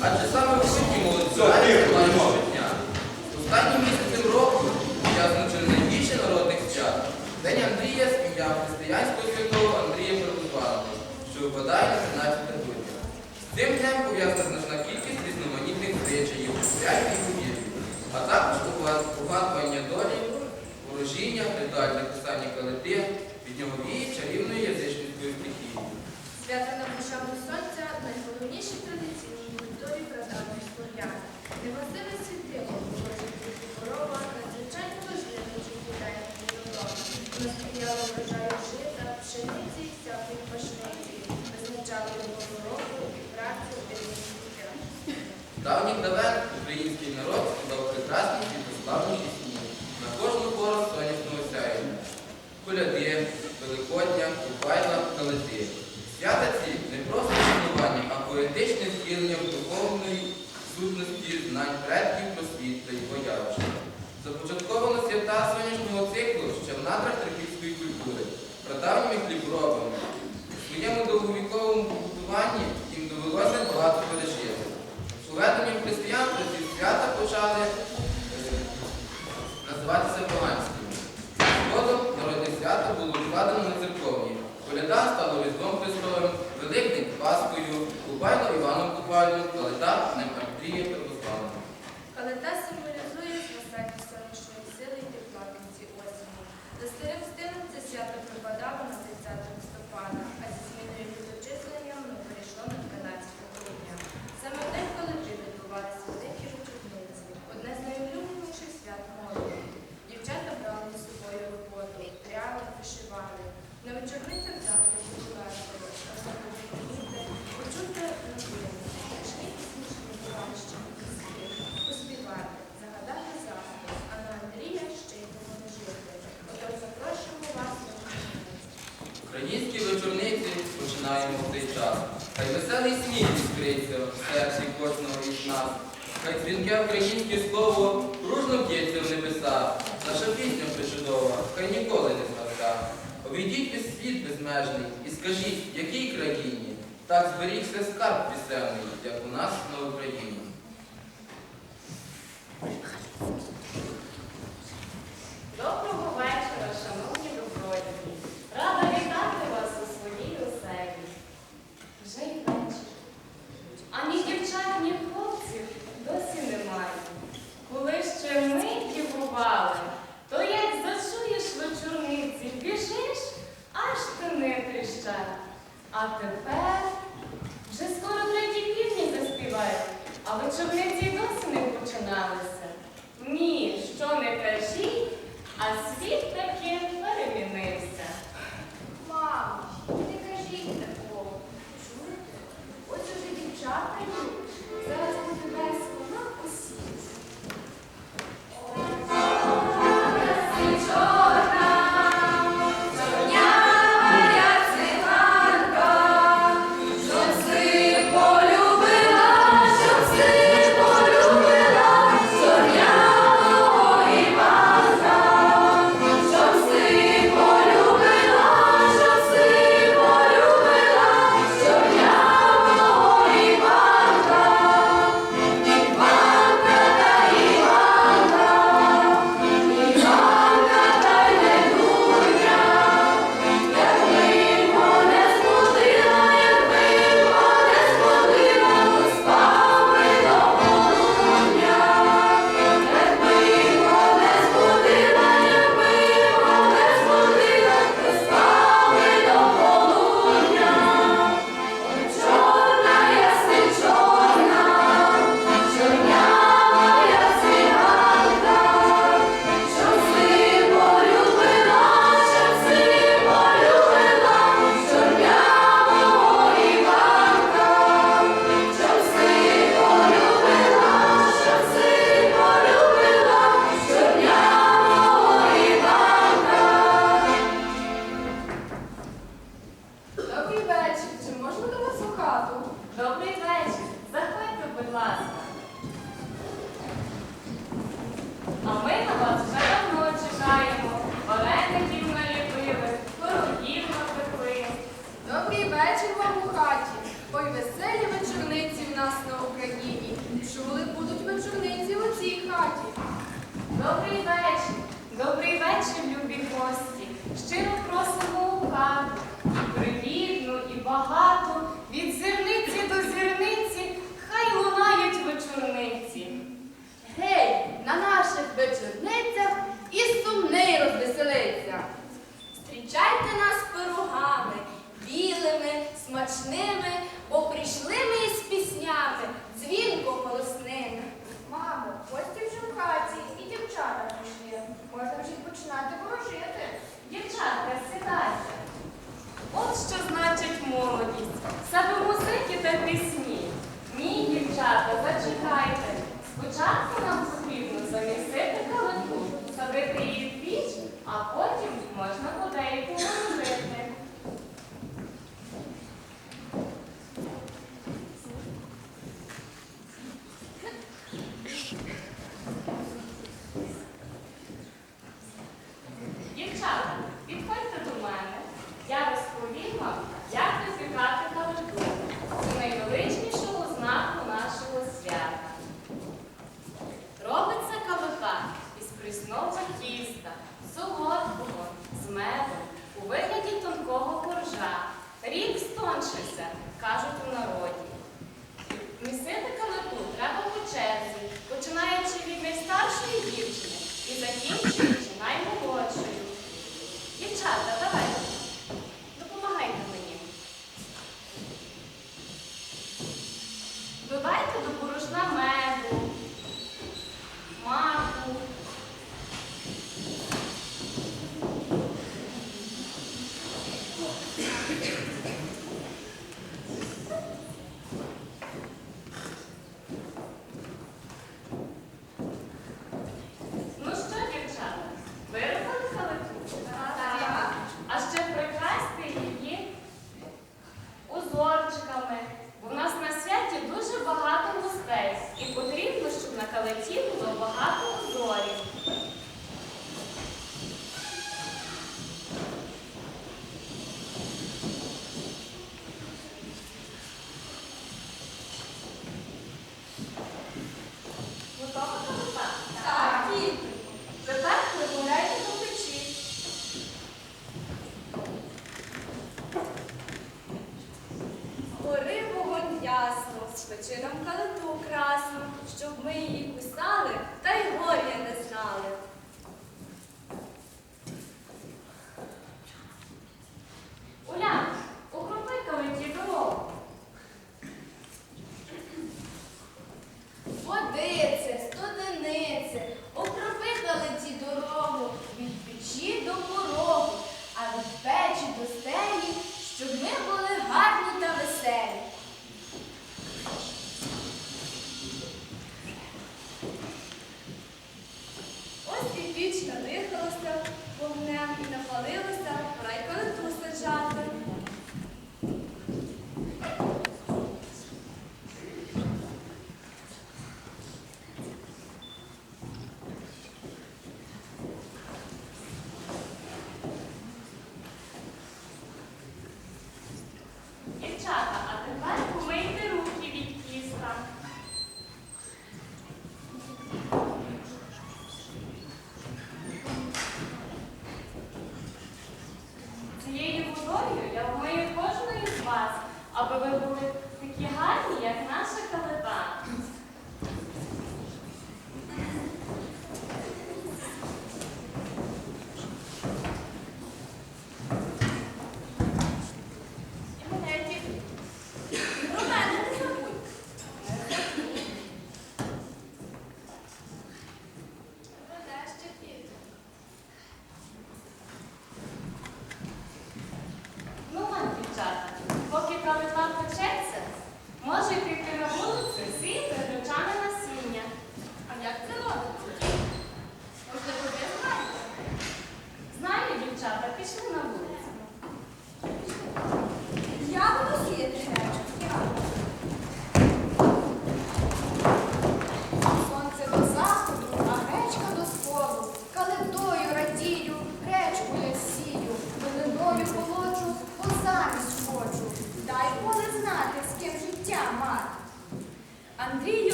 Адже саме в житті молодці життя. Останнім місяцем року я значив найбільше народних свят. День Андрія спів'яв християнського святого Андрія Протувала, що випадає на 17 грудня. З цим днем пов'язана заходу сонця найголовніші традиційні культурі прадавних слав'ян. Неважливе світило положити корова, надзвичайно важливо дає добро. Воно сприяла врожаю жита, пшениці і всякої пашниці, визначали його року і працю і життя. Давніх давен український народ дав прекрасний і пославні Татарами хліб робимо. В своєму довговіковому побудуванні знаємо в цей час. Хай веселий сміх іскриться в серці кожного із нас. Хай дзвінке українське слово дружно б'ється в небеса. Наша пісня вже чудова, хай ніколи не згадка. Обійдіть весь світ безмежний і скажіть, якій країні так зберігся скарб пісенний, як у нас на Україні. Доброго вечора. кажуть у народі. Місити калиту треба по черзі, починаючи від найстаршої дівчини і закінчуючи наймолодшою. Дівчата вогнем і напалили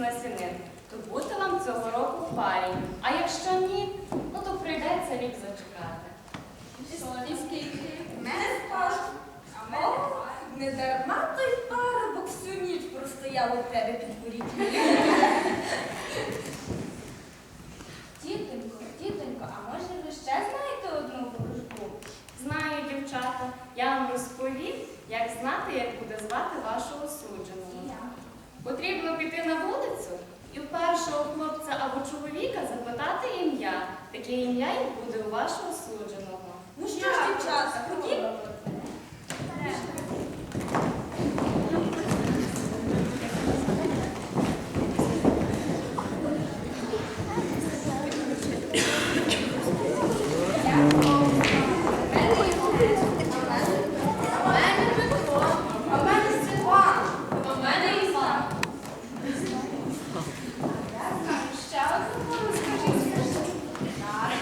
кількість насінин, то бути вам цього року парі. А якщо ні, ну то прийдеться рік зачекати. І скільки? Мене скажу. А мене Не дарма той парубок всю ніч простояв у тебе під ворітьми. Тітонько, тітонько, а може ви ще знаєте одну ворожбу? Знаю, дівчата. Я вам розповім, як знати, як буде звати вашого судженого. Потрібно піти на вулицю і в хлопця або чоловіка запитати ім'я. Таке ім'я і буде у вашого судженого. Ну що ж, дівчата, ходімо. А мене Петро, а мене Степан, а мене Іван. Я знаю, ще одну пору скажіть. Так,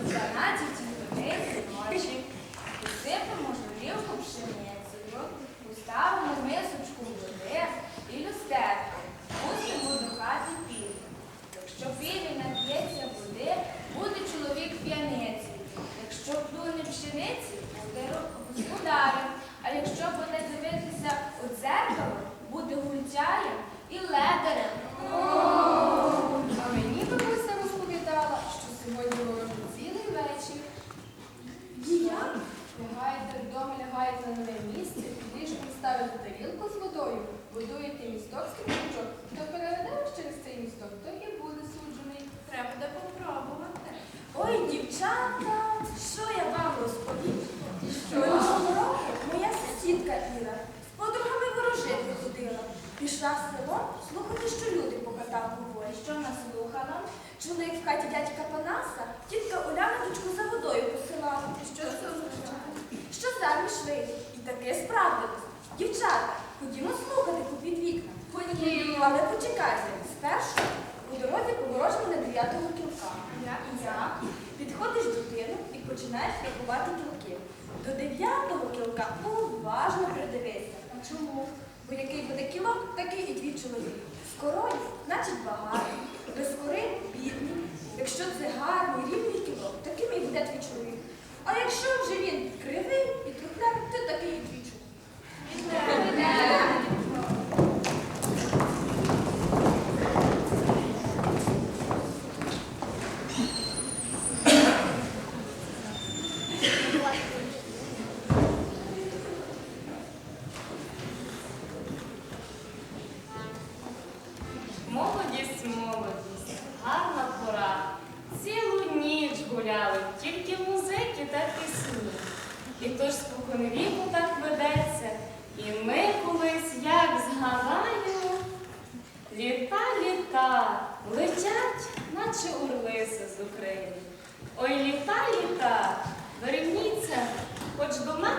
о 12 годині ночі посипемо жолівку пшеницею, поставимо мисочку води і люстерку, пустимо до хати пілі. Якщо пілі нап'ється води, буде чоловік п'яниці. Якщо плюне пшениці, буде ро- господарем. А якщо буде дивитися у дзеркало, буде гультяєм і ледарем. А мені бабуся розповідала, що сьогодні ворожу цілий вечір. Я лягаєте вдома, лягаєте на нове місце, під ліжком ставите тарілку з водою, будуєте місток з квіточок. Хто переведе вас через цей місток, той і буде суджений. Треба буде попробувати. Ой, дівчата, що я вам розповім? Минулого року моя сусідка Іра з подругами ворожити ходила. Пішла в село слухати, що люди по хатах говорять. Що вона слухала? Чули, як в хаті дядька Панаса, тітка дочку за водою посилала. Що це означає? Що заміж вийде. І таке справдилось. Дівчата, ходімо слухати попід вікна. Ходімо. Але почекайте, спершу у дорозі поворожимо на дев'ятого кілка. Як? Підходиш до тину і починаєш рахувати кілки. До дев'ятого кілка уважно придивися. Чому? Бо який буде кілок, такий і твій чоловік. З корою, значить багато. Без кори бідний. Якщо це гарний, рівний кілок, таким і буде твій чоловік. А якщо вже він кривий і трухлявий, то такий і дві чоловік. Хоч до мене?